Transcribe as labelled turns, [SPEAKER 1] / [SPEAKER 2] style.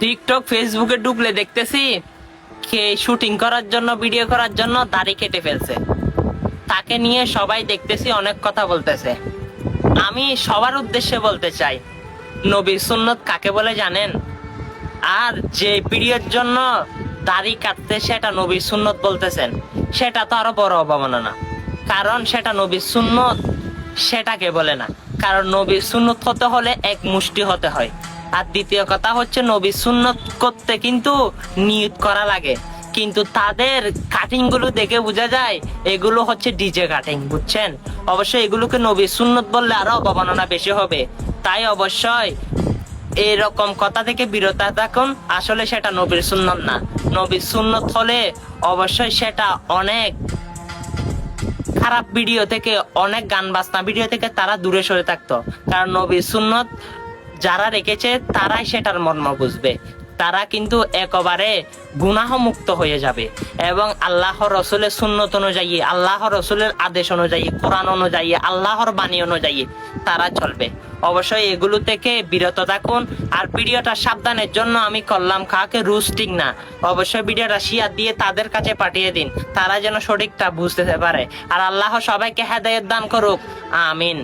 [SPEAKER 1] TikTok, ফেসবুকে ঢুকলে দেখতেছি কে শুটিং করার জন্য, ভিডিও করার জন্য দাড়ি কেটে ফেলছে। তাকে নিয়ে সবাই দেখতেছি অনেক কথা বলতেছে। আমি সবার উদ্দেশ্যে বলতে চাই নবী সুন্নত কাকে বলে জানেন? আর যে ভিডিওর জন্য দাড়ি কাটতে সেটা নবী সুন্নত বলতেছেন। সেটা তো আরও বড় অবমাননা। কারণ সেটা নবী সুন্নত, সেটাকে বলে না। কারণ নবী সুন্নত হতে হলে এক মুষ্টি হতে হয়। আর দ্বিতীয় কথা হচ্ছে নবী সুন্নত করতে কিন্তু নিয়ত করা লাগে। কিন্তু তাদের কাটিংগুলো দেখে বোঝা যায়, এগুলো হচ্ছে ডিজে কাটিং বুঝছেন? অবশ্যই এগুলোকে নবী সুন্নত বললে আরও অবমাননা বেশি হবে। তাই অবশ্যই এরকম কথা থেকে বিরত থাকুন, আসলে সেটা নবীর সুন্নত না। নবীর সুন্নত হলে অবশ্যই সেটা অনেক খারাপ ভিডিও থেকে, অনেক গান বাজনা ভিডিও থেকে তারা দূরে সরে থাকতো। কারণ নবীর সুন্নত যারা রেখেছে তারাই সেটার মর্ম বুঝবে। তারা কিন্তু একেবারে গুনাহ মুক্ত হয়ে যাবে এবং আল্লাহ রসুলের সুন্নত অনুযায়ী, আল্লাহ রসুলের আদেশ অনুযায়ী, কোরআন অনুযায়ী, আল্লাহর বাণী অনুযায়ী তারা চলবে। অবশ্যই এগুলো থেকে বিরত থাকুন। আর ভিডিওটা সাবধানের জন্য আমি করলাম কাকে রুস্টিং না। অবশ্যই ভিডিওটা শেয়ার দিয়ে তাদের কাছে পাঠিয়ে দিন। তারা যেন সঠিকটা বুঝতে পারে। আর আল্লাহ সবাইকে হেদায়ত দান করুক। আমিন।